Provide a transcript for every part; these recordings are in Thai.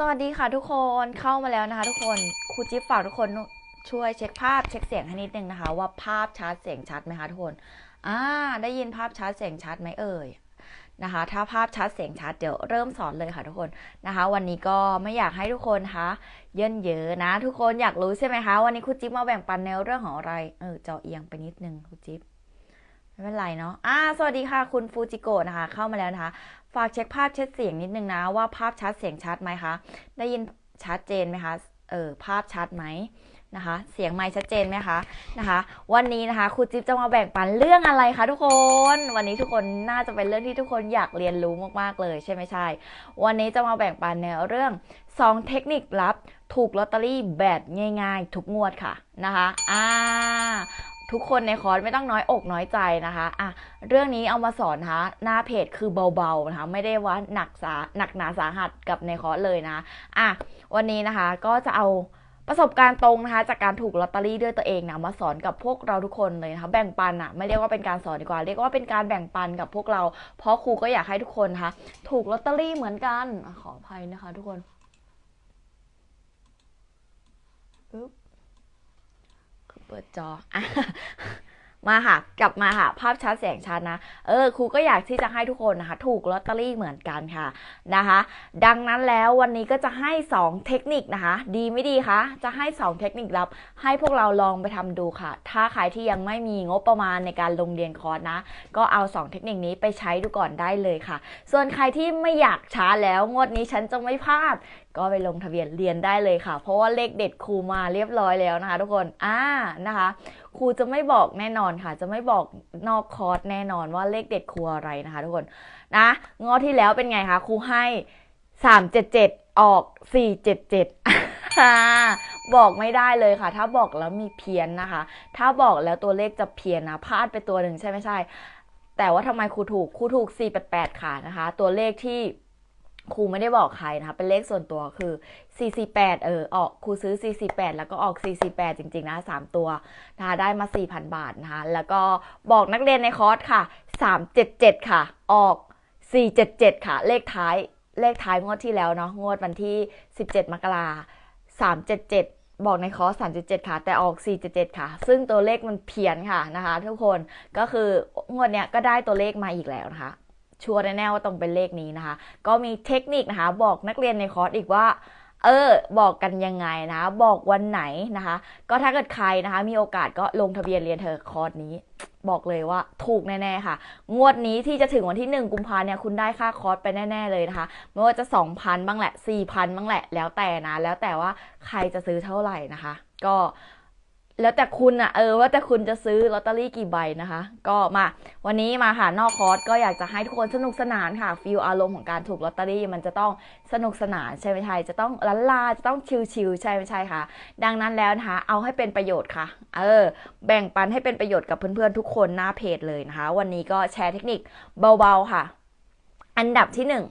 สวัสดีค่ะทุกคนเข้ามาแล้วนะคะ ทุกคนครูจิ๊บฝากทุกคนช่วยเช็คภาพเช็คเสียงให้นิดนึงนะคะ ว่าภาพชัดเสียงชัดไหมคะทุกคนอ่าได้ยินภาพชัดเสียงชัดไหมเอ่ยนะคะ ถ้าภาพชัดเสียงชัดเดี๋ยวเริ่มสอนเลยค่ะทุกคนนะคะ วันนี้ก็ไม่อยากให้ทุกคนคะเยินเยอะนะ ทุกคนอยากรู้ใช่ไหมคะวันนี้ครูจิ๊บมาแบ่งปันแนวเรื่องของอะไรเออจอเอียงไปนิดนึงครูจิ๊บ ไม่เป็นไรเนาะอ่าสวัสดีค่ะ คุณฟูจิโกะนะคะ เข้ามาแล้วนะคะ ฝากเช็คภาพเช็คเสียงนิดนึงนะ ว่าภาพชัดเสียงชัดไหมคะ ได้ยินชัดเจนไหมคะ เออภาพชัดไหมนะคะ เสียงไมค์ชัดเจนไหมคะนะคะ วันนี้นะคะครูจิ๊บจะมาแบ่งปันเรื่องอะไรคะทุกคน วันนี้ทุกคนน่าจะเป็นเรื่องที่ทุกคนอยากเรียนรู้มากๆเลยใช่ไหมใช่ วันนี้จะมาแบ่งปันในเรื่อง 2 เทคนิคลับถูกลอตเตอรี่แบบง่าย ๆ ทุกงวดค่ะนะคะ อ่า ทุกคนในคอร์สไม่ต้องน้อยอกน้อยใจนะคะอะเรื่องนี้เอามาสอนนะคะหน้าเพจคือเบาๆนะคะไม่ได้ว่าหนักสาหนักหนาสาหัสกับในคอร์สเลยนะอะวันนี้นะคะก็จะเอาประสบการณ์ตรงนะคะจากการถูกลอตเตอรี่ด้วยตัวเองนะมาสอนกับพวกเราทุกคนเลยนะคะแบ่งปันอะ่ะไม่เรียกว่าเป็นการสอนดีกว่า เรียกว่าเป็นการแบ่งปันกับพวกเรา เพราะครูก็อยากให้ทุกคนนะคะถูกลอตเตอรี่เหมือนกันขออภัยนะคะ ทุกคนอึ๊บ เปิดจออะมาค่ะ กลับมาค่ะ ภาพชัดเสียงชัดนะ เออครูก็อยากที่จะให้ทุกคนนะคะ ถูกลอตเตอรี่เหมือนกันค่ะนะคะ ดังนั้นแล้ววันนี้ก็จะให้ 2 เทคนิคนะคะ ดีไม่ดีคะจะให้ 2 เทคนิคลับ ให้พวกเราลองไปทำดูค่ะ ถ้าใครที่ยังไม่มีงบประมาณในการลงเรียนคอร์สนะ ก็เอา 2 เทคนิคนี้ไปใช้ดูก่อนได้เลยค่ะ ส่วนใครที่ไม่อยากช้าแล้วงวดนี้ฉันจะไม่พลาด ก็ไปลงทะเบียนเรียนได้เลยค่ะ เพราะว่าเลขเด็ดครูมาเรียบร้อยแล้วนะคะ ทุกคนอ่านะคะครูจะไม่บอกแน่นอนค่ะ จะไม่บอกนอกคอร์สแน่นอนว่าเลขเด็ดครูอะไรนะคะ ทุกคนนะงอที่แล้วเป็นไงคะครูให้สามเจ็ดเจ็ดออกสี่เจ็ดเจ็ดบอกไม่ได้เลยค่ะ ถ้าบอกแล้วมีเพี้ยนนะคะ ถ้าบอกแล้วตัวเลขจะเพี้ยนนะพลาดไปตัวหนึ่งใช่ไม่ใช่ แต่ว่าทำไมครูถูกครูถูก 4 8 8 ค่ะนะคะ ตัวเลขที่ ครูไม่ได้บอกใครนะคะ เป็นเลขส่วนตัวคือ448เออ ออกครูซื้อ448แล้วก็ออก448 จริงๆ นะ 3 ตัวนะคะได้มา 4,000 บาทนะคะ แล้วก็บอกนักเรียนในคอร์สค่ะ 377 ค่ะ ออก 477 ค่ะ เลขท้าย เลขท้ายงวดที่แล้วเนาะ งวดวันที่ 17 มกรา377บอกในคอร์ส377ค่ะ แต่ออก 477 ค่ะ ซึ่งตัวเลขมันเพี้ยนค่ะนะคะ ทุกคนก็คืองวดเนี้ยก็ได้ตัวเลขมาอีกแล้วนะคะ ชัวร์แน่ๆว่าต้องเป็นเลขนี้นะคะ ก็มีเทคนิคนะคะ บอกนักเรียนในคอร์สอีกว่าเออ บอกกันยังไงนะคะบอกวันไหนนะคะ ก็ถ้าเกิดใครนะคะ มีโอกาสก็ลงทะเบียนเรียนเธอคอร์สนี้ บอกเลยว่าถูกแน่ๆค่ะ งวดนี้ที่จะถึงวันที่ 1 กุมภาเนี่ยคุณได้ค่าคอร์สไปแน่ๆเลยนะคะ ไม่ว่าจะ 2,000 บ้างแหละ 4,000 บ้างแหละ แล้วแต่นะ แล้วแต่ว่าใครจะซื้อเท่าไหร่นะคะ ก็ แล้วแต่คุณอะเออว่าแต่คุณจะซื้อลอตเตอรี่กี่ใบนะคะ ก็มาวันนี้มาค่ะนอกคอร์สก็อยากจะให้ทุกคนสนุกสนานค่ะฟีลอารมณ์ของการถูกลอตเตอรี่มันจะต้องสนุกสนานใช่ไหมใช่จะต้องลันลาจะต้องชิลๆใช่ไหมใช่ค่ะ ดังนั้นแล้วนะคะเอาให้เป็นประโยชน์ค่ะ เออ แบ่งปันให้เป็นประโยชน์กับเพื่อนๆทุกคนหน้าเพจเลยนะคะ วันนี้ก็แชร์เทคนิคเบาๆค่ะ อันดับที่หนึ่ง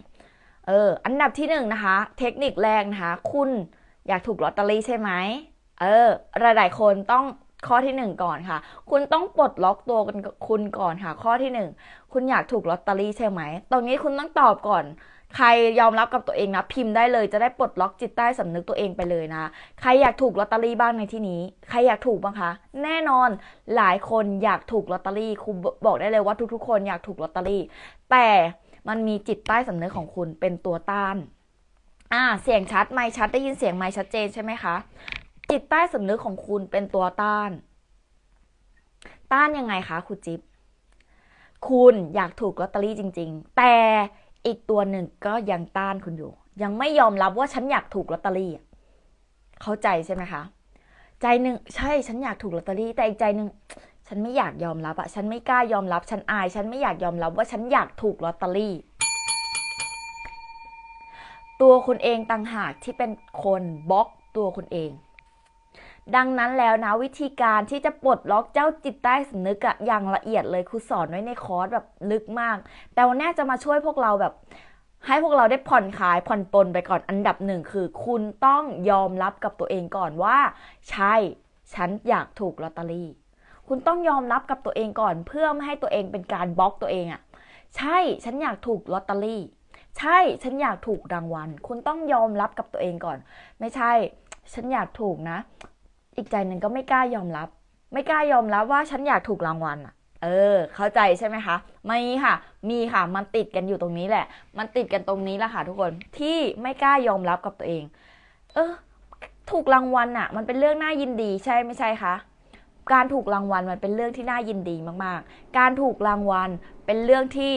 เอออันดับที่หนึ่งนะคะ เทคนิคแรกนะคะ คุณอยากถูกลอตเตอรี่ใช่ไหม เออหลายๆคนต้องข้อที่หนึ่งก่อนค่ะ คุณต้องปลดล็อกตัวคุณก่อนค่ะ ข้อที่หนึ่งคุณอยากถูกลอตเตอรี่ใช่ไหม ตรงนี้คุณต้องตอบก่อน ใครยอมรับกับตัวเองนะ พิมพ์ได้เลยจะได้ปลดล็อกจิตใต้สำนึกตัวเองไปเลยนะ ใครอยากถูกลอตเตอรี่บ้างในที่นี้ ใครอยากถูกบ้างคะ แน่นอนหลายคนอยากถูกลอตเตอรี่ครูบอกได้เลยว่าทุกๆ คนอยากถูกลอตเตอรี่ แต่มันมีจิตใต้สำนึกของคุณเป็นตัวต้านอ่าเสียงชัดไม่ชัดได้ยินเสียงไม่ชัดเจนใช่ไหมคะ จิตใต้สำนึกของคุณเป็นตัวต้าน ต้านยังไงคะคุณจิ๊บคุณอยากถูกลอตเตอรี่จริง ๆ แต่อีกตัวหนึ่งก็ยังต้านคุณอยู่ ยังไม่ยอมรับว่าฉันอยากถูกลอตเตอรี่เข้าใจใช่ไหมคะใจหนึ่งใช่ฉันอยากถูกลอตเตอรี่แต่อีกใจหนึ่งฉันไม่อยากยอมรับอะฉันไม่กล้ายอมรับ ฉันอาย ฉันไม่อยากยอมรับว่าฉันอยากถูกลอตเตอรี่ ตัวคุณเองต่างหากที่เป็นคนบล็อกตัวคุณเอง ดังนั้นแล้วนะวิธีการที่จะปลดล็อกเจ้าจิตใต้สำนึกอะอย่างละเอียดเลยครูสอนไว้ในคอร์สแบบลึกมาก แต่วันนี้จะมาช่วยพวกเราแบบให้พวกเราได้ผ่อนคลายผ่อนปลนไปก่อนอันดับหนึ่งคือ คุณต้องยอมรับกับตัวเองก่อนว่า ใช่ ฉันอยากถูกลอตเตอรี่ คุณต้องยอมรับกับตัวเองก่อน เพื่อไม่ให้ตัวเองเป็นการบล็อกตัวเองอะใช่ฉันอยากถูกลอตเตอรี่ ใช่ฉันอยากถูกรางวัล คุณต้องยอมรับกับตัวเองก่อน ไม่ใช่ ฉันอยากถูกนะ อีกใจหนึ่งก็ไม่กล้ายอมรับ ไม่กล้ายอมรับว่าฉันอยากถูกรางวัลอะเออ เข้าใจใช่ไหมคะ ไม่ค่ะ มีค่ะ มันติดกันอยู่ตรงนี้แหละ มันติดกันตรงนี้แหละค่ะ ทุกคน ที่ไม่กล้ายอมรับกับตัวเอง เออ ถูกรางวัลอะมันเป็นเรื่องน่ายินดีใช่ไม่ใช่คะ การถูกรางวัลมันเป็นเรื่องที่น่ายินดีมากๆ การถูกรางวัลเป็นเรื่องที่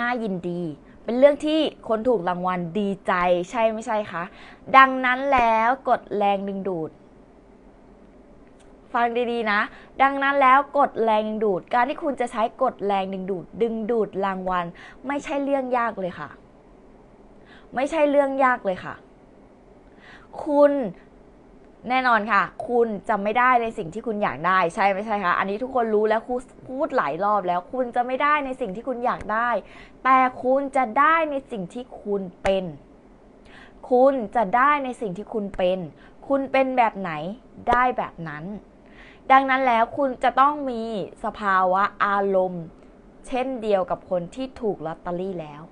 น่ายินดี เป็นเรื่องที่คนถูกรางวัลดีใจใช่ไม่ใช่คะ ดังนั้นแล้วกดแรงดึงดูด ฟังดีๆนะ ดังนั้นแล้วกดแรงดึงดูด การที่คุณจะใช้กดแรงดึงดูด ดึงดูดรางวัล ไม่ใช่เรื่องยากเลยค่ะ ไม่ใช่เรื่องยากเลยค่ะ คุณแน่นอนค่ะ คุณจะไม่ได้ในสิ่งที่คุณอยากได้ใช่ไม่ใช่คะอันนี้ทุกคนรู้แล้วครูพูดหลายรอบแล้ว คุณจะไม่ได้ในสิ่งที่คุณอยากได้ แต่คุณจะได้ในสิ่งที่คุณเป็น คุณจะได้ในสิ่งที่คุณเป็น คุณเป็นแบบไหนได้แบบนั้น ดังนั้นแล้วคุณจะต้องมีสภาวะอารมณ์ เช่นเดียวกับคนที่ถูกลอตเตอรี่แล้ว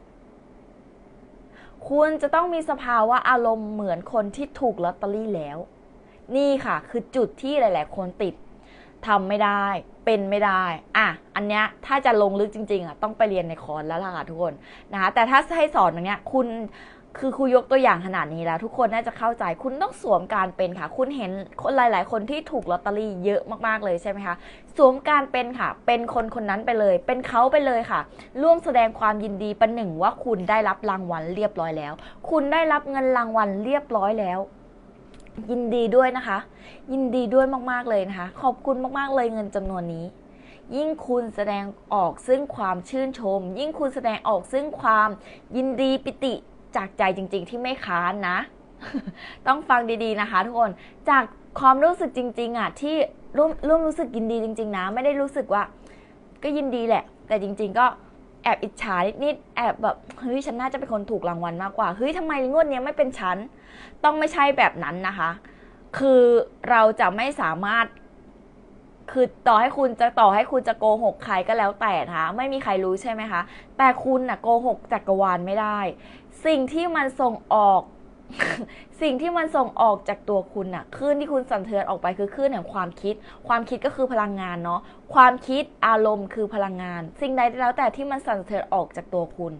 คุณจะต้องมีสภาวะอารมณ์เหมือนคนที่ถูกลอตเตอรี่แล้ว นี่ค่ะ คือจุดที่หลาย ๆ คนติดทำไม่ได้ เป็นไม่ได้ อะ อันเนี้ยถ้าจะลงลึกจริง ๆ อะ ต้องไปเรียนในคอร์สแล้วล่ะค่ะทุกคนนะคะ แต่ถ้าให้สอนอย่างเนี้ย คุณ คือครูยกตัวอย่างขนาดนี้แล้ว ทุกคนน่าจะเข้าใจคุณต้องสวมการเป็นค่ะ คุณเห็นคนหลาย ๆ คนที่ถูกลอตเตอรี่เยอะมากๆเลยใช่ไหมคะสวมการเป็นค่ะ เป็นคนคนนั้นไปเลย เป็นเขาไปเลยค่ะ ร่วมแสดงความยินดีประหนึ่งว่าคุณได้รับรางวัลเรียบร้อยแล้ว คุณได้รับเงินรางวัลเรียบร้อยแล้วยินดีด้วยนะคะ ยินดีด้วยมาก ๆ เลยนะคะ ขอบคุณมาก ๆ เลยเงินจำนวนนี้ ยิ่งคุณแสดงออกซึ่งความชื่นชม ยิ่งคุณแสดงออกซึ่งความยินดีปิติ จากใจจริง ๆ ที่ไม่ค้านนะ ต้องฟังดีๆนะคะ ทุกคนจากความรู้สึกจริง ๆอะที่ร่วมร่วมรู้สึกยินดีจริง ๆ นะ ไม่ได้รู้สึกว่า ก็ยินดีแหละ แต่จริง ๆ ก็แอบอิจฉานิดๆแอบแบบเฮ้ยฉันน่าจะเป็นคนถูกรางวัลมากกว่าเฮ้ยทำไมงวดเนี้ยไม่เป็นฉันต้องไม่ใช่แบบนั้นนะคะ คือเราจะไม่สามารถ คือต่อให้คุณจะต่อให้คุณจะโกหกใครก็แล้วแต่นะคะไม่มีใครรู้ใช่ไหมคะ แต่คุณน่ะโกหกจักรวาลไม่ได้ สิ่งที่มันส่งออก สิ่งที่มันส่งออกจากตัวคุณน่ะคลื่นที่คุณสั่นเทือนออกไปคือคลื่นแห่งความคิด ความคิดก็คือพลังงานเนาะความคิดอารมณ์คือพลังงาน สิ่งใดแล้วแต่ที่มันสั่นเทือนออกจากตัวคุณ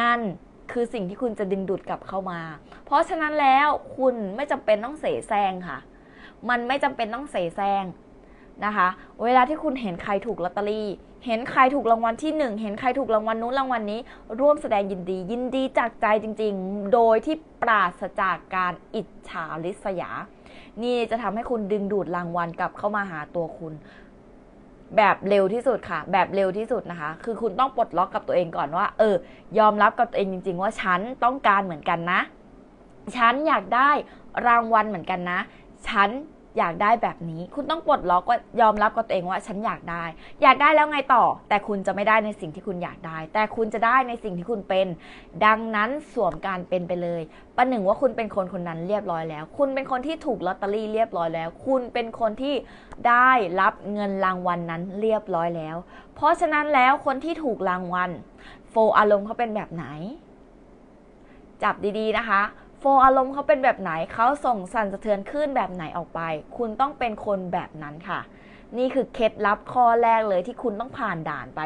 นั่นคือสิ่งที่คุณจะดึงดูดกลับเข้ามา เพราะฉะนั้นแล้วคุณไม่จำเป็นต้องเสแสร้งค่ะ มันไม่จำเป็นต้องเสแสร้ง นะคะ เวลาที่คุณเห็นใครถูกลอตเตอรี่ เห็นใครถูกรางวัลที่หนึ่งเห็นใครถูกรางวัลนู้นรางวัลนี้ ร่วมแสดงยินดี ยินดีจากใจจริงๆ โดยที่ปราศจากการอิจฉาริษยา นี่จะทำให้คุณดึงดูดรางวัลกลับเข้ามาหาตัวคุณ แบบเร็วที่สุดค่ะ แบบเร็วที่สุดนะคะ คือคุณต้องปลดล็อกกับตัวเองก่อนว่า เออ ยอมรับกับตัวเองจริง ๆ ว่าฉันต้องการเหมือนกันนะ ฉันอยากได้รางวัลเหมือนกันนะ ฉัน อยากได้แบบนี้ คุณต้องปลดล็อกว่ายอมรับกับตัวเองว่าฉันอยากได้ อยากได้แล้วไงต่อ แต่คุณจะไม่ได้ในสิ่งที่คุณอยากได้ แต่คุณจะได้ในสิ่งที่คุณเป็น ดังนั้นสวมการเป็นไปเลยประหนึ่งว่าคุณเป็นคนคนนั้นเรียบร้อยแล้ว คุณเป็นคนที่ถูกลอตเตอรี่เรียบร้อยแล้ว คุณเป็นคนที่ได้รับเงินรางวัลนนั้นเรียบร้อยแล้ว เพราะฉะนั้นแล้วคนที่ถูกรางวัลโฟอารมณ์เขาเป็นแบบไหน จับดีๆนะคะ โฟอารมณ์เขาเป็นแบบไหนเขาส่งสั่นสะเทือนขึ้นแบบไหนออกไป คุณต้องเป็นคนแบบนั้นค่ะ นี่คือเคล็ดลับข้อแรกเลยที่คุณต้องผ่านด่านไป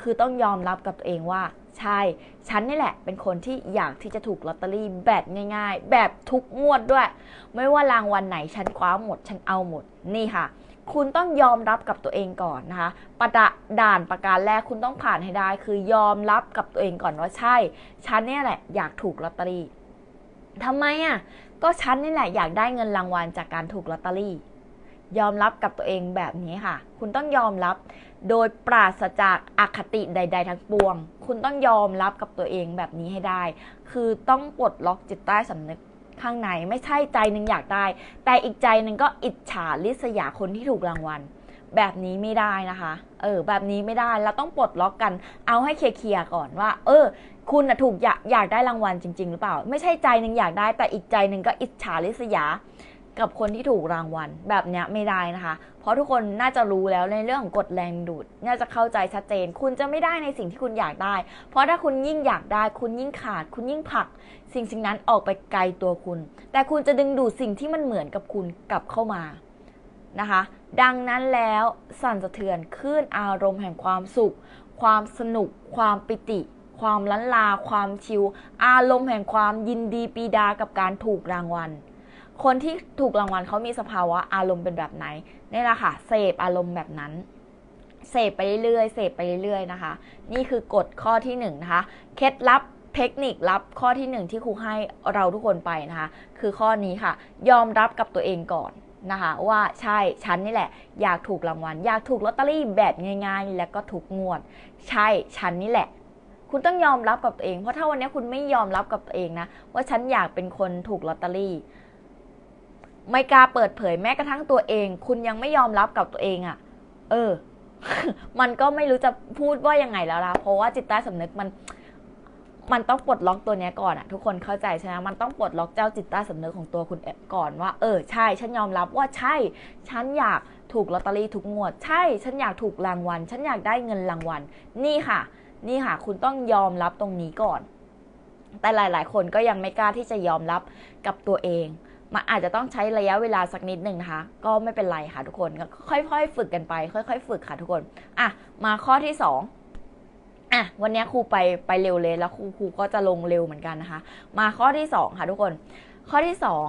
คือต้องยอมรับกับตัวเองว่า ใช่ ฉันนี่แหละ เป็นคนที่อยากที่จะถูกลอตเตอรี่แบบง่าย ๆ แบบทุกงวดด้วย ไม่ว่ารางวัลไหนฉันคว้าหมด ฉันเอาหมด นี่ค่ะคุณต้องยอมรับกับตัวเองก่อนนะคะประดะด่านประการแรกคุณต้องผ่านให้ได้ คือยอมรับกับตัวเองก่อนว่าใช่ ฉันเนี่ยแหละอยากถูกลอตเตอรี่ ทำไมอะ ก็ฉันนี่แหละอยากได้เงินรางวัลจากการถูกลอตเตอรี่ ยอมรับกับตัวเองแบบนี้ค่ะ คุณต้องยอมรับ โดยปราศจากอคติใด ๆ ทั้งปวง คุณต้องยอมรับกับตัวเองแบบนี้ให้ได้ คือต้องปลดล็อกจิตใต้สำนึกข้างในไม่ใช่ใจหนึ่งอยากได้ แต่อีกใจหนึ่งก็อิจฉาริษยาคนที่ถูกรางวัล แบบนี้ไม่ได้นะคะ เออ แบบนี้ไม่ได้เราต้องปลดล็อกกัน เอาให้เคลียร์ก่อนว่า เออ คุณนะถูกอยากอยากได้รางวัลจริง ๆ หรือเปล่า ไม่ใช่ใจหนึ่งอยากได้ แต่อีกใจหนึ่งก็อิจฉาริษยา กับคนที่ถูกรางวัล แบบเนี้ยไม่ได้นะคะ เพราะทุกคนน่าจะรู้แล้วในเรื่องของกฎแรงดูด น่าจะเข้าใจชัดเจน คุณจะไม่ได้ในสิ่งที่คุณอยากได้ เพราะถ้าคุณยิ่งอยากได้ คุณยิ่งขาด คุณยิ่งผลัก สิ่งสิ่งนั้นออกไปไกลตัวคุณ แต่คุณจะดึงดูดสิ่งที่มันเหมือนกับคุณกลับเข้ามานะคะ ดังนั้นแล้วสั่นสะเทือนคลื่นอารมณ์แห่งความสุข ความสนุก ความปิติ ความล้นลา ความชิลอารมณ์แห่งความยินดีปีดากับการถูกรางวัล คนที่ถูกรางวัลเขามีสภาวะอารมณ์เป็นแบบไหนนี่แหละค่ะเสพอารมณ์แบบนั้นเสพไปเรื่อยๆเสพไปเรื่อยๆนะคะ นี่คือกฎข้อที่หนึ่งนะคะเคล็ดลับเทคนิคลับข้อที่หนึ่งที่ครูให้เราทุกคนไปนะคะ คือข้อนี้ค่ะ ยอมรับกับตัวเองก่อน นะคะว่าใช่ฉันนี่แหละ อยากถูกรางวัล อยากถูกลอตเตอรี่แบบง่ายๆ และก็ถูกงวด ใช่ฉันนี่แหละ คุณต้องยอมรับกับตัวเอง เพราะถ้าวันนี้คุณไม่ยอมรับกับตัวเองนะ ว่าฉันอยากเป็นคนถูกลอตเตอรี่ ไม่กล้าเปิดเผยแม้กระทั่งตัวเอง คุณยังไม่ยอมรับกับตัวเองอะ่ะ เออ มันก็ไม่รู้จะพูดว่ายังไงแล้วล่ะเพราะว่าจิตใต้สำนึกมัน มันต้องปลดล็อกตัวนี้ก่อนอะทุกคนเข้าใจใช่ไหมมันต้องปลดล็อกเจ้าจิตใต้สำนึกของตัวคุณก่อนว่า เออใช่ ฉันยอมรับว่าใช่ ฉันอยากถูกลอตเตอรี่ทุกงวด ใช่ ฉันอยากถูกรางวัล ฉันอยากได้เงินรางวัล นี่ค่ะ นี่ค่ะ คุณต้องยอมรับตรงนี้ก่อน แต่หลาย ๆ คนก็ยังไม่กล้าที่จะยอมรับกับตัวเองมันอาจจะต้องใช้ระยะเวลาสักนิดหนึ่งนะคะ ก็ไม่เป็นไรค่ะทุกคน ค่อยๆ ฝึกกันไป ค่อย ๆ ฝึกค่ะทุกคน อะ มาข้อที่ส อะวันนี้ครูไปไปเร็วเลยแล้วครูครูก็จะลงเร็วเหมือนกันนะคะ มาข้อที่สองค่ะทุกคน ข้อที่สอง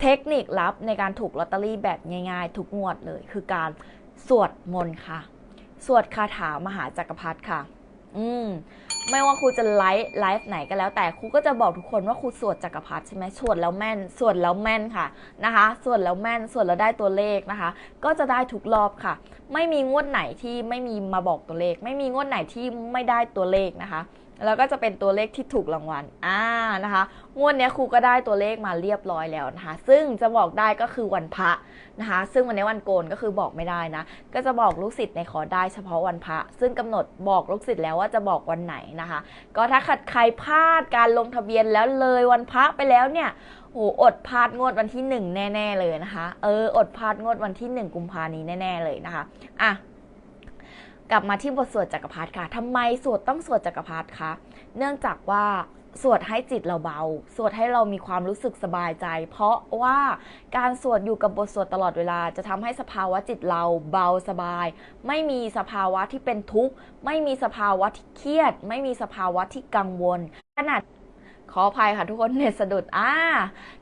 เทคนิคลับในการถูกลอตเตอรี่แบบง่าย ๆ ทุกงวดเลย คือการสวดมนต์ค่ะ สวดคาถามหาจักรพรรดิค่ะ อืม ไม่ว่าครูจะไลฟ์ไลฟ์ไหนก็แล้ว แต่ครูก็จะบอกทุกคนว่าครูสวดจักรพรรดิใช่ไหมสวดแล้วแม่นสวดแล้วแม่นค่ะนะคะสวดแล้วแม่นสวดแล้วได้ตัวเลขนะคะ ก็จะได้ทุกรอบค่ะ ไม่มีงวดไหนที่ไม่มีมาบอกตัวเลข ไม่มีงวดไหนที่ไม่ได้ตัวเลขนะคะ แล้วก็จะเป็นตัวเลขที่ถูกรางวัลอ่านะคะงวดนี้ครูก็ได้ตัวเลขมาเรียบร้อยแล้วนะคะ ซึ่งจะบอกได้ก็คือวันพระนะคะ ซึ่งวันนี้วันโกนก็คือบอกไม่ได้นะ ก็จะบอกลูกศิษย์ในขอได้เฉพาะวันพระ ซึ่งกำหนดบอกลูกศิษย์แล้วว่าจะบอกวันไหนนะคะ ก็ถ้าขัดใครพลาดการลงทะเบียนแล้วเลยวันพระไปแล้วเนี่ยโอ้อดพลาดงวดวันที่หนึ่งแน่ ๆ เลยนะคะ เออ อดพลาดงวดวันที่หนึ่งกุมภานี้แน่ ๆ เลยนะคะ อะ กลับมาที่บทสวดจักรพรรดิค่ะทำไมสวดต้องสวดจักรพรรดิคะ เนื่องจากว่าสวดให้จิตเราเบา สวดให้เรามีความรู้สึกสบายใจ เพราะว่าการสวดอยู่กับบทสวดตลอดเวลา จะทำให้สภาวะจิตเราเบาสบาย ไม่มีสภาวะที่เป็นทุกข์ ไม่มีสภาวะที่เครียด ไม่มีสภาวะที่กังวลขนาด ขออภัยค่ะทุกคนเน็ตสะดุดอ่า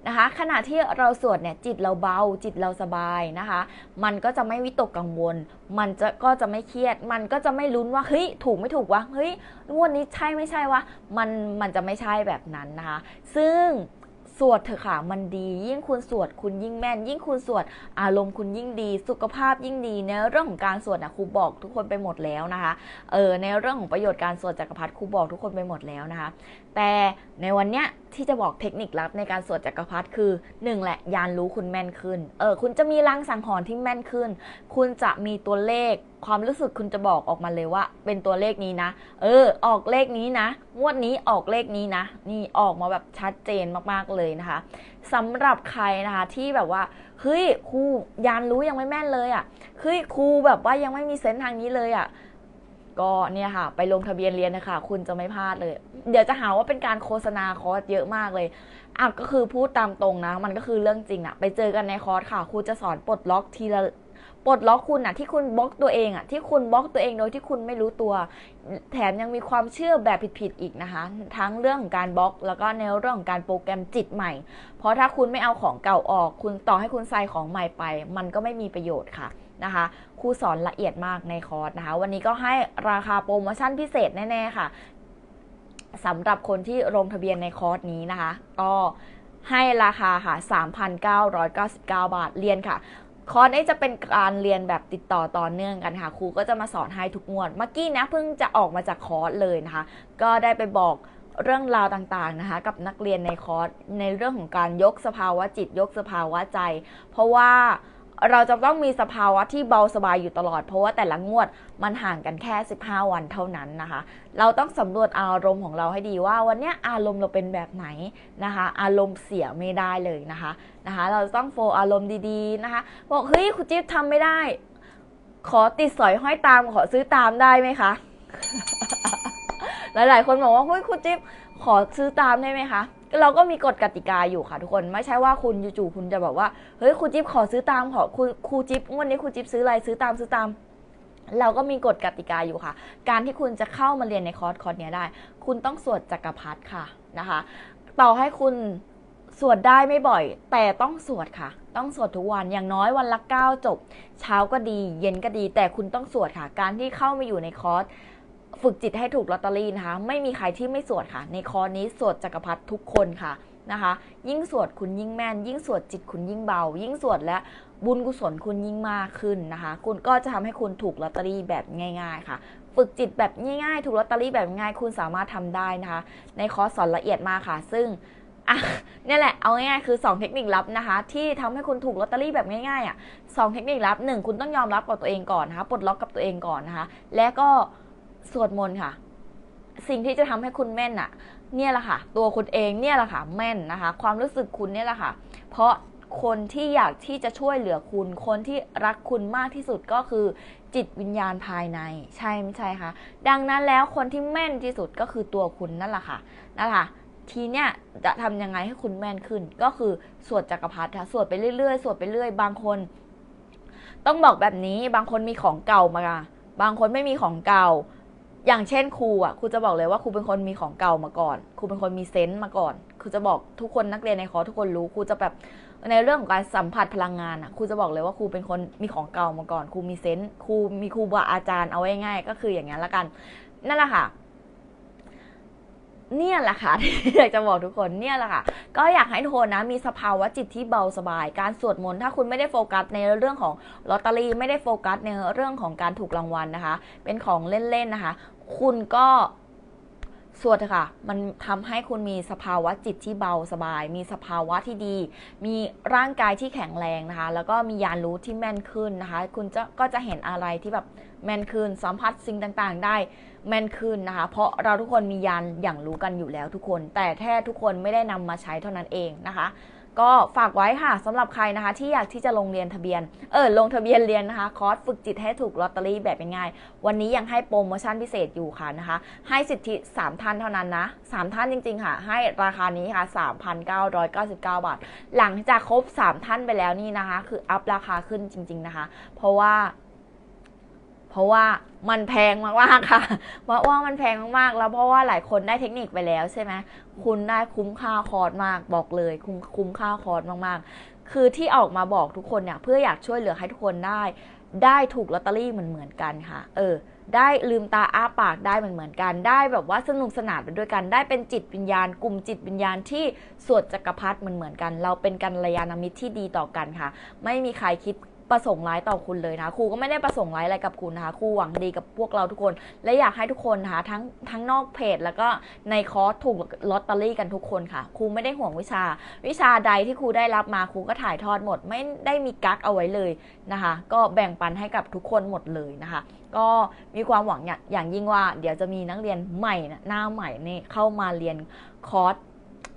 นะคะ ขณะที่เราสวดเนี่ยจิตเราเบา จิตเราสบายนะคะ มันก็จะไม่วิตกกังวล มันจะก็จะไม่เครียด มันก็จะไม่ลุ้นว่าเฮ้ยถูกไม่ถูกวะเฮ้ยงวดนี้ใช่ไม่ใช่วะมันมันจะไม่ใช่แบบนั้นนะคะ ซึ่งสวดเถอะค่ะมันดี ยิ่งคุณสวดคุณยิ่งแม่น ยิ่งคุณสวดอารมณ์คุณยิ่งดี สุขภาพยิ่งดีในเรื่องของการสวดนะครูบอกทุกคนไปหมดแล้วนะคะเออในเรื่องของประโยชน์การสวดจักรพรรดิครูบอกทุกคนไปหมดแล้วนะคะแต่ในวันเนี้ยที่จะบอกเทคนิคลับในการสวดจักรพรรดิคือหนึ่งแหละยานรู้คุณแม่นขึ้น เออคุณจะมีรังสังหรณ์ที่แม่นขึ้น คุณจะมีตัวเลข ความรู้สึกคุณจะบอกออกมาเลยว่า เป็นตัวเลขนี้นะ เออ ออกเลขนี้นะ งวดนี้ออกเลขนี้นะ นี่ออกมาแบบชัดเจนมากๆเลยนะคะสำหรับใครนะคะที่แบบว่า เฮ้ยครูยานรู้ยังไม่แม่นเลยอะ่ะ เฮ้ยครูแบบว่ายังไม่มีเซนส์ทางนี้เลยอะ่ะ ก็เนี่ยค่ะ ไปลงทะเบียนเรียนนะคะ คุณจะไม่พลาดเลย เดี๋ยวจะหาว่าเป็นการโฆษณาคอร์สเยอะมากเลยอะก็คือพูดตามตรงนะ มันก็คือเรื่องจริงอะไปเจอกันในคอร์สค่ะครูจะสอนปลดล็อกทีละปลดล็อกคุณอะที่คุณบล็อกตัวเองอะที่คุณบล็อกตัวเองโดยที่คุณไม่รู้ตัว แถมยังมีความเชื่อแบบผิดๆอีกนะคะ ทั้งเรื่องของการบล็อก แล้วก็ในเรื่องของการโปรแกรมจิตใหม่ เพราะถ้าคุณไม่เอาของเก่าออก คุณต่อให้คุณใส่ของใหม่ไป มันก็ไม่มีประโยชน์ค่ะนะคะ ครูสอนละเอียดมากในคอร์สนะคะ วันนี้ก็ให้ราคาโปรโมชั่นพิเศษแน่ๆค่ะสำหรับคนที่ลงทะเบียนในคอร์สนี้นะคะ ก็ให้ราคาค่ะ 3,999 บาท เรียนค่ะ คอร์สนี้จะเป็นการเรียนแบบติดต่อต่อเนื่องกันค่ะ ครูก็จะมาสอนให้ทุกงวด เมื่อกี้นะเพิ่งจะออกมาจากคอร์สเลยนะคะ ก็ได้ไปบอกเรื่องราวต่างๆนะคะ กับนักเรียนในคอร์สในเรื่องของการยกสภาวะจิตยกสภาวะใจ เพราะว่า เราจะต้องมีสภาวะที่เบาสบายอยู่ตลอด เพราะว่าแต่ละงวดมันห่างกันแค่ 15 วันเท่านั้นนะคะ เราต้องสำรวจอารมณ์ของเราให้ดีว่าวันนี้อารมณ์เราเป็นแบบไหนนะคะ อารมณ์เสียไม่ได้เลยนะคะนะคะ เราต้องโฟล์อารมณ์ดีๆนะคะบอกเฮ้ยคุณจิ๊บทำไม่ได้ ขอติดสอยห้อยตามขอซื้อตามได้ไหมคะ หลายๆ คนบอกว่าเฮ้ยคุณจิ๊บขอซื้อตามได้ไหมคะเราก็มีกฎกติกาอยู่ค่ะทุกคนไม่ใช่ว่าคุณจู่ๆคุณจะแบบว่าเฮ้ยครูจิ๊บขอซื้อตามขอครูครูจิ๊บวดนี้ครูจิ๊บซื้ออะไรซื้อตามซื้อตาม เราก็มีกฎกติกาอยู่ค่ะ การที่คุณจะเข้ามาเรียนในคอร์สคอร์สเนี้ยได้ คุณต้องสวดจักรพรรดิค่ะนะคะ ต่อให้คุณสวดได้ไม่บ่อย แต่ต้องสวดค่ะ ต้องสวดทุกวันอย่างน้อยวันละเก้าจบ เช้าก็ดี เย็นก็ดี แต่คุณต้องสวดค่ะ การที่เข้ามาอยู่ในคอร์ส ฝึกจิตให้ถูกลอตเตอรี่นะคะ ไม่มีใครที่ไม่สวดค่ะ ในคอนี้สวดจักรพรรดิทุกคนค่ะนะคะ ยิ่งสวดคุณยิ่งแม่น ยิ่งสวดจิตคุณยิ่งเบา ยิ่งสวดและบุญกุศลคุณยิ่งมากขึ้นนะคะ คุณก็จะทำให้คุณถูกลอตเตอรี่แบบง่าย ๆ ค่ะ ฝึกจิตแบบง่ายๆ ถูกลอตเตอรี่แบบง่ายคุณสามารถทำได้นะคะ ในคอร์สสอนละเอียดมากค่ะ ซึ่งอะนี่แหละเอาง่ายๆคือ 2 เทคนิคลับนะคะ ที่ทำให้คุณถูกลอตเตอรี่แบบง่ายๆอะสองเทคนิคลับหนึ่งคุณต้องยอมรับกับตัวเองก่อนนะคะปลดล็อกกับตัวเองก่อนนะคะ และก็ สวดมนต์ค่ะ สิ่งที่จะทำให้คุณแม่นอะเนี่ยแหละค่ะ ตัวคุณเองเนี่ยแหละค่ะ แม่นนะคะ ความรู้สึกคุณเนี่ยแหละค่ะ เพราะคนที่อยากที่จะช่วยเหลือคุณ คนที่รักคุณมากที่สุดก็คือ จิตวิญญาณภายใน ใช่ไม่ใช่คะดังนั้นแล้วคนที่แม่นที่สุดก็คือตัวคุณนั่นแหละค่ะนั่นแหละทีเนี้ยจะทำยังไงให้คุณแม่นขึ้น ก็คือสวดจักรพรรดิค่ะสวดไปเรื่อยๆสวดไปเรื่อยบางคน ต้องบอกแบบนี้บางคนมีของเก่ามาบางคนไม่มีของเก่า อย่างเช่นครูอะครูจะบอกเลยว่าครูเป็นคนมีของเก่ามาก่อนครูเป็นคนมีเซนต์มาก่อนครูจะบอกทุกคนนักเรียนในคอทุกคนรู้ครูจะแบบในเรื่องของการสัมผัสพลังงานอะครูจะบอกเลยว่าครูเป็นคนมีของเก่ามาก่อนครูมีเซนต์ครูมีครูบาอาจารย์เอาไว้ง่ายก็คืออย่างนี้นละกัน นั่นแหละค่ะ เนี่ยแหละค่ะที่อยากจะบอกทุกคนเนี่ยแหละค่ะ ก็อยากให้ทุกคนนะมีสภาวะจิตที่เบาสบาย การสวดมนต์ถ้าคุณไม่ได้โฟกัสในเรื่องของลอตเตอรี่ไม่ได้โฟกัสในเรื่องของการถูกรางวัลนะคะ เป็นของเล่นๆนะคะ คุณก็สวดค่ะ มันทำให้คุณมีสภาวะจิตที่เบาสบาย มีสภาวะที่ดี มีร่างกายที่แข็งแรงนะคะ แล้วก็มียานรู้ที่แม่นขึ้นนะคะ คุณจะก็จะเห็นอะไรที่แบบ แม่นขึ้นสัมผัสสิ่งต่างๆ ได้แม่นขึ้นนะคะ เพราะเราทุกคนมียานอย่างรู้กันอยู่แล้วทุกคน แต่แค่ทุกคนไม่ได้นำมาใช้เท่านั้นเองนะคะก็ฝากไว้ค่ะสำหรับใครนะคะ ที่อยากที่จะลงเรียนทะเบียน เออลงทะเบียนเรียนนะคะ คอร์สฝึกจิตให้ถูกลอตเตอรี่แบบง่ายๆวันนี้ยังให้โปรโมชั่นพิเศษอยู่ค่ะนะคะ ให้สิทธิ 3 ท่านเท่านั้นนะ 3 ท่านจริงๆค่ะ ให้ราคานี้ค่ะ 3,999 บาท หลังจากครบ 3 ท่านไปแล้วนี่นะคะ คืออัพราคาขึ้นจริง ๆนะคะ เพราะว่า เพราะว่ามันแพงมากๆค่ะเพราว่ามันแพงมากๆ แล้วเพราะว่าหลายคนได้เทคนิคไปแล้วใช่ไหมคุณได้คุ้มค่าคอร์สมากบอกเลยคุ้มคุ้มค่าคอร์สมากๆ คือที่ออกมาบอกทุกคนเนี่ยเพื่ออยากช่วยเหลือให้ทุกคนได้ ได้ถูกลอตเตอรี่เหมือนเหมือนกันค่ะ เออ ได้ลืมตาอ้าปากได้เหมือนเหมือนกัน ได้แบบว่าสนุกสนานไปด้วยกัน ได้เป็นจิตวิญญาณ กลุ่มจิตวิญญาณที่สวดจักรพรรดิเหมือนเหมือนกัน เราเป็นกันลยาณมิตรที่ดีต่อกันค่ะ ไม่มีใครคิด ประสงค์ร้ายต่อคุณเลยนะครูก็ไม่ได้ประสงค์ร้ายอะไรกับคุณนะคะครูหวังดีกับพวกเราทุกคน และอยากให้ทุกคนนะคะทั้งทั้งนอกเพจ แล้วก็ในคอร์สถูกลอตเตอรี่กันทุกคนค่ะครูไม่ได้ห่วงวิชา วิชาใดที่ครูได้รับมาครูก็ถ่ายทอดหมด ไม่ได้มีกักเอาไว้เลยนะคะ ก็แบ่งปันให้กับทุกคนหมดเลยนะคะ ก็มีความหวังอย่างยิ่งว่า เดี๋ยวจะมีนักเรียนใหม่นะหน้าใหม่นี่เข้ามาเรียนคอร์ส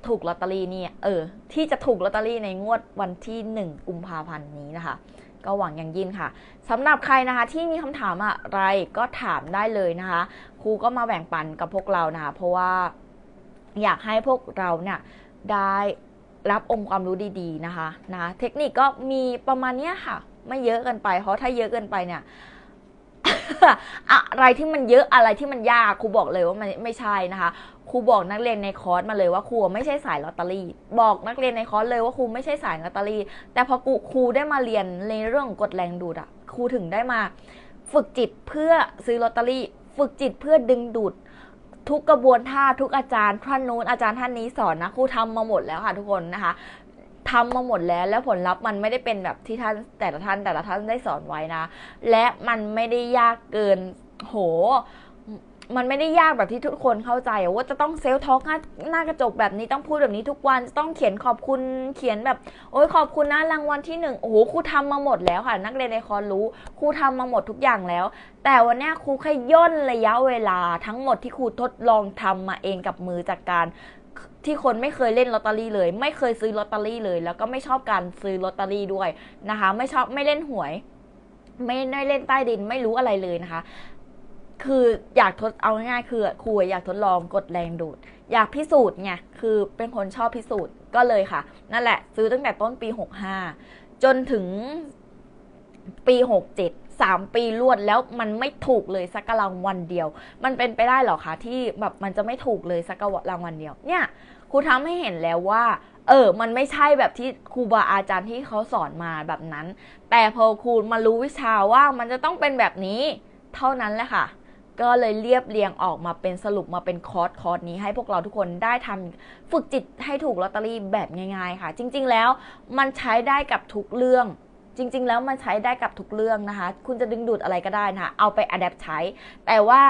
ถูกลอตเตอรี่นี่เออ ที่จะถูกลอตเตอรี่ในงวดวันที่ 1 กุมภาพันธ์นี้นะคะ ก็หวังอย่างยิ่งค่ะสำหรับใครนะคะที่มีคำถามอะไรก็ถามได้เลยนะคะครูก็มาแบ่งปันกับพวกเรานะคะเพราะว่าอยากให้พวกเราเนี่ยได้รับองค์ความรู้ดีๆนะคะนะเทคนิคก็มีประมาณนี้ค่ะ ไม่เยอะเกินไป เพราะถ้าเยอะเกินไปเนี่ย อะไรที่มันเยอะอะไรที่มันยากครูบอกเลยว่ามันไม่ใช่นะคะครูบอกนักเรียนในคอร์สมาเลยว่าครูไม่ใช่สายลอตเตอรี่ บอกนักเรียนในคอร์สเลยว่าครูไม่ใช่สายลอตเตอรี่ แต่พอกูครูได้มาเรียนในเรื่องกฎแรงดูดอะครูถึงได้มา ฝึกจิตเพื่อซื้อลอตเตอรี่ ฝึกจิตเพื่อดึงดูดทุกกระบวนท่าทุกอาจารย์ท่านนู้นอาจารย์ท่านนี้สอนนะครูทำมาหมดแล้วค่ะทุกคนนะคะ ทำมาหมดแล้ว แล้วผลลัพธ์มันไม่ได้เป็นแบบที่ท่านแต่ละท่านแต่ละท่านได้สอนไว้นะ และมันไม่ได้ยากเกินโห มันไม่ได้ยากแบบที่ทุกคนเข้าใจว่าจะต้องเซลท็อกหน้ากระจกแบบนี้ต้องพูดแบบนี้ทุกวันจะต้องเขียนขอบคุณเขียนแบบ โอ้ยขอบคุณนะรางวัลที่หนึ่งโอ้โหครูทำมาหมดแล้วค่ะ นักเรียนในคอร์สรู้ครูทำมาหมดทุกอย่างแล้ว แต่วันนี้ครูแค่ย่นระยะเวลาทั้งหมดที่ครูทดลองทำมาเองกับมือจากการที่คนไม่เคยเล่นลอตเตอรี่เลย ไม่เคยซื้อลอตเตอรี่เลย แล้วก็ไม่ชอบการซื้อลอตเตอรี่ด้วยนะคะ ไม่ชอบไม่เล่นหวย ไม่ได้เล่นใต้ดินไม่รู้อะไรเลยนะคะ คืออยากทดเอาง่ายๆคือครูอยากทดลองกดแรงดูด อยากพิสูจน์ไงคือเป็นคนชอบพิสูจน์ก็เลยค่ะ นั่นแหละ ซื้อตั้งแต่ต้นปี 65 จนถึงปี 67 3 ปีรวดแล้วมันไม่ถูกเลยสักรางวัลเดียว มันเป็นไปได้หรอคะที่แบบมันจะไม่ถูกเลยสักรางวัลเดียว เนี่ยครูทำให้เห็นแล้วว่า เออ มันไม่ใช่แบบที่ครูบาอาจารย์ที่เขาสอนมาแบบนั้น แต่พอครูมารู้วิชาว่ามันจะต้องเป็นแบบนี้ เท่านั้นแหละค่ะ ก็เลยเรียบเรียงออกมาเป็นสรุปมาเป็นคอร์สคอร์สนี้ให้พวกเราทุกคนได้ทำฝึกจิตให้ถูกลอตเตอรี่แบบง่าย ๆ ค่ะ จริง ๆ แล้วมันใช้ได้กับทุกเรื่อง จริง ๆ แล้วมันใช้ได้กับทุกเรื่องนะคะ คุณจะดึงดูดอะไรก็ได้นะคะเอาไปอัดแอปใช้ แต่ว่า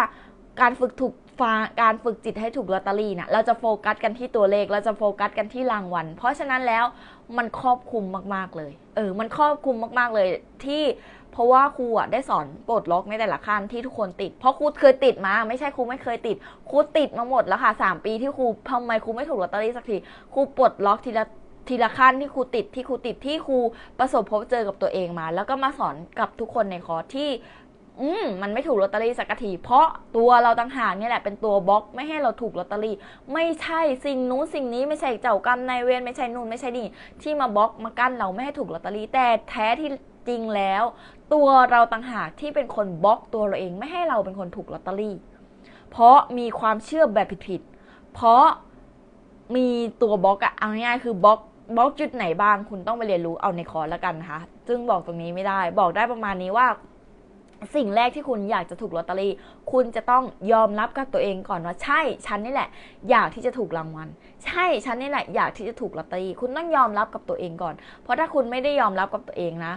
การฝึกถูกฟาการฝึกจิตให้ถูกลอตเตอรี่นะเราจะโฟกัสกันที่ตัวเลขเราจะโฟกัสกันที่รางวัล เพราะฉะนั้นแล้วมันครอบคลุมมากๆเลย เออ มันครอบคลุมมากๆเลยที่ เพราะว่าครูอะได้สอนปลดล็อกในแต่ละขั้นที่ทุกคนติด เพราะครูเคยติดมา ไม่ใช่ครูไม่เคยติด ครูติดมาหมดแล้วค่ะสามปีที่ครูทำไมครูไม่ถูกลอตเตอรี่สักที ครูปลดล็อกทีละทีละขั้นที่ครูติดที่ครูติดที่ครูประสบพบเจอกับตัวเองมา แล้วก็มาสอนกับทุกคนในคอร์สที่ อืมมันไม่ถูกลอตเตอรี่สักทีเพราะตัวเราต่างหากเนี่ยแหละเป็นตัวบล็อกไม่ให้เราถูกลอตเตอรี่ ไม่ใช่สิ่งนู้นสิ่งนี้ไม่ใช่เจ้ากรรมนายเวรไม่ใช่นู่นไม่ใช่นี่ที่มาบล็อกมากั้นเราไม่ให้ถูกลอตเตอรี่แต่แท้ที่จริงแล้ว ตัวเราต่างหากที่เป็นคนบล็อกตัวเราเองไม่ให้เราเป็นคนถูกลอตเตอรี่ เพราะมีความเชื่อแบบผิดๆเพราะมีตัวบล็อกอะเอาง่ายๆคือบล็อกบล็อกจุดไหนบ้างคุณต้องไปเรียนรู้เอาในคอร์สแล้วกันนะคะ ซึ่งบอกตรงนี้ไม่ได้ บอกได้ประมาณนี้ว่า สิ่งแรกที่คุณอยากจะถูกลอตเตอรี่ คุณจะต้องยอมรับกับตัวเองก่อนว่าใช่ฉันนี่แหละ อยากที่จะถูกรางวัล ใช่ฉันนี่แหละอยากที่จะถูกลอตเตอรี่ คุณต้องยอมรับกับตัวเองก่อน เพราะถ้าคุณไม่ได้ยอมรับกับตัวเองนะ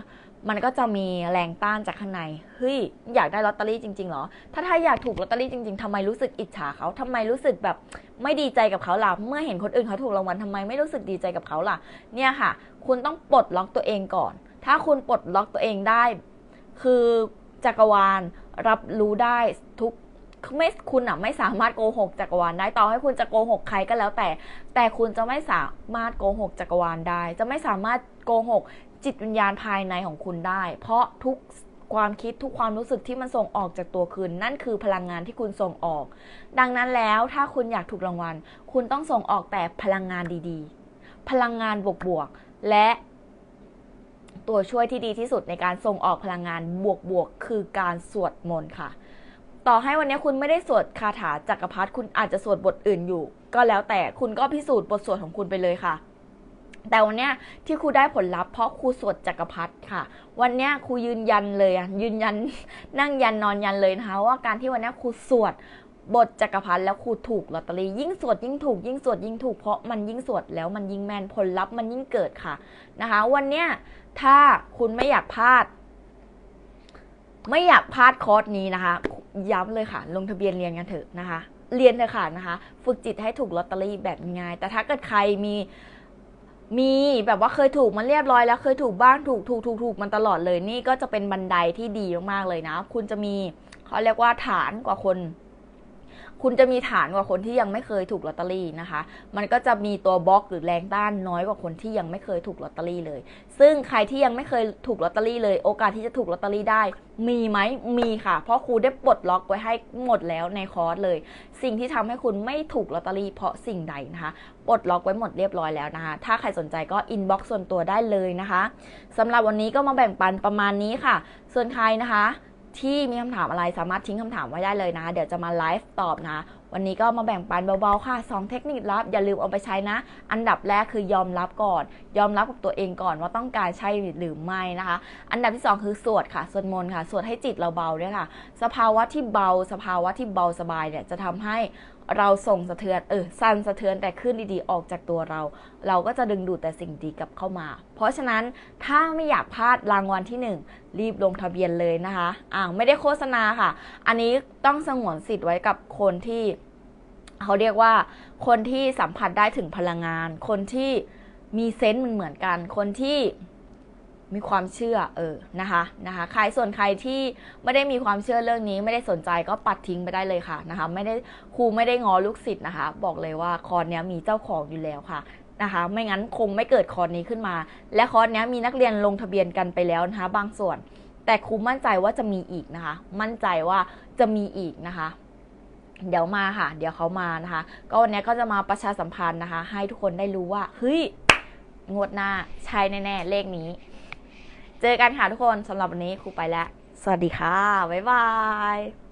มันก็จะมีแรงต้านจากข้างใน เฮ้ยอยากได้ลอตเตอรี่จริงๆเหรอ ถ้าถ้าอยากถูกลอตเตอรี่จริง ๆทำไมรู้สึกอิจฉาเขาทำไมรู้สึกแบบไม่ดีใจกับเขาล่ะ เมื่อเห็นคนอื่นเขาถูกรางวัลทำไมไม่รู้สึกดีใจกับเขาล่ะ เนี่ยค่ะ คุณต้องปลดล็อกตัวเองก่อน ถ้าคุณปลดล็อกตัวเองได้ คือ จักรวาลรับรู้ได้ทุกไม่คุณอะไม่สามารถโกหกจักรวาลได้ต่อให้คุณจะโกหกใครก็แล้วแต่ แต่คุณจะไม่สามารถโกหกจักรวาลได้ จะไม่สามารถโกหกจิตวิญญาณภายในของคุณได้ เพราะทุกความคิดทุกความรู้สึกที่มันส่งออกจากตัวคุณ นั่นคือพลังงานที่คุณส่งออก ดังนั้นแล้วถ้าคุณอยากถูกรางวัล คุณต้องส่งออกแต่พลังงานดีๆ พลังงานบวกๆและ ตัวช่วยที่ดีที่สุดในการส่งออกพลังงานบวกๆคือการสวดมนต์ค่ะ ต่อให้วันนี้คุณไม่ได้สวดคาถาจักรพรรดิคุณอาจจะสวดบทอื่นอยู่ ก็แล้วแต่คุณก็พิสูจน์บทสวดของคุณไปเลยค่ะ แต่วันนี้ที่ครูได้ผลลัพธ์เพราะครูสวดจักรพรรดิค่ะ วันนี้ครูยืนยันเลยยืนยันนั่งยันนอนยันเลยนะคะว่าการที่วันนี้ครูสวดบทจักรพรรดิแล้วครูถูกลอตเตอรี่ยิ่งสวดยิ่งถูกยิ่งสวดยิ่งถูกเพราะมันยิ่งสวดแล้วมันยิ่งแมนผลลัพธ์มันยิ่งเกิดค่ะนะคะ วันเนี้ย ถ้าคุณไม่อยากพลาด ไม่อยากพลาดคอร์สนี้นะคะ ย้ำเลยค่ะ ลงทะเบียนเรียนกันเถอะนะคะ เรียนเถอะค่ะนะคะ ฝึกจิตให้ถูกลอตเตอรี่แบบง่าย แต่ถ้าเกิดใครมีมีแบบว่าเคยถูกมันเรียบร้อยแล้วเคยถูกบ้างถูกถูกถูกถูกมันตลอดเลยนี่ก็จะเป็นบันไดที่ดีมากๆเลยนะ คุณจะมีเขาเรียกว่าฐานกว่าคน คุณจะมีฐานกว่าคนที่ยังไม่เคยถูกลอตเตอรี่นะคะ มันก็จะมีตัวบล็อกหรือแรงต้านน้อยกว่าคนที่ยังไม่เคยถูกลอตเตอรี่เลย ซึ่งใครที่ยังไม่เคยถูกลอตเตอรี่เลย โอกาสที่จะถูกลอตเตอรี่ได้ มีไหมมีค่ะ เพราะครูได้ปลดล็อกไว้ให้หมดแล้วในคอร์สเลย สิ่งที่ทำให้คุณไม่ถูกลอตเตอรี่เพราะสิ่งใดนะคะปลดล็อกไว้หมดเรียบร้อยแล้วนะคะ ถ้าใครสนใจก็อินบ็อกซ์ส่วนตัวได้เลยนะคะสำหรับวันนี้ก็มาแบ่งปันประมาณนี้ค่ะ ส่วนใครนะคะ ที่มีคำถามอะไรสามารถทิ้งคำถามไว้ได้เลยนะ เดี๋ยวจะมาไลฟ์ตอบนะ วันนี้ก็มาแบ่งปันเบาๆค่ะ 2 เทคนิคลับ อย่าลืมเอาไปใช้นะ อันดับแรกคือยอมรับก่อน ยอมรับกับตัวเองก่อนว่าต้องการใช่หรือไม่นะคะ อันดับที่ 2 คือสวดค่ะ สวดมนต์ค่ะ สวดให้จิตเราเบาด้วยค่ะ สภาวะที่เบา สภาวะที่เบาสบายเนี่ยจะทำให้ เราส่งสะเทือนเออสั่นสะเทือนแต่ขึ้นดีๆ ออกจากตัวเรา เราก็จะดึงดูดแต่สิ่งดีกลับเข้ามา เพราะฉะนั้นถ้าไม่อยากพลาดรางวัลที่หนึ่งรีบลงทะเบียนเลยนะคะอ่าไม่ได้โฆษณาค่ะ อันนี้ต้องสงวนสิทธิ์ไว้กับคนที่ เขาเรียกว่า คนที่สัมผัสได้ถึงพลังงาน คนที่มีเซนต์เหมือนกัน คนที่ มีความเชื่อเออนะคะนะคะใครส่วนใครที่ไม่ได้มีความเชื่อเรื่องนี้ ไม่ได้สนใจก็ปัดทิ้งไปได้เลยค่ะนะคะ ไม่ได้ครูไม่ได้งอลูกศิษย์นะคะ บอกเลยว่าคอร์สเนี้ยมีเจ้าของอยู่แล้วค่ะนะคะ ไม่งั้นคงไม่เกิดคอร์สนี้ขึ้นมา และคอร์สเนี้ยมีนักเรียนลงทะเบียนกันไปแล้วนะคะ บางส่วน แต่ครูมั่นใจว่าจะมีอีกนะคะ มั่นใจว่าจะมีอีกนะคะ เดี๋ยวมาค่ะ เดี๋ยวเขามานะคะ ก็วันนี้ก็จะมาประชาสัมพันธ์นะคะ ให้ทุกคนได้รู้ว่าเฮ้ยงวดหน้าใช่แน่ๆเลขนี้ เจอกันค่ะทุกคนสำหรับวันนี้ครูไปแล้ว สวัสดีค่ะ บ๊ายบาย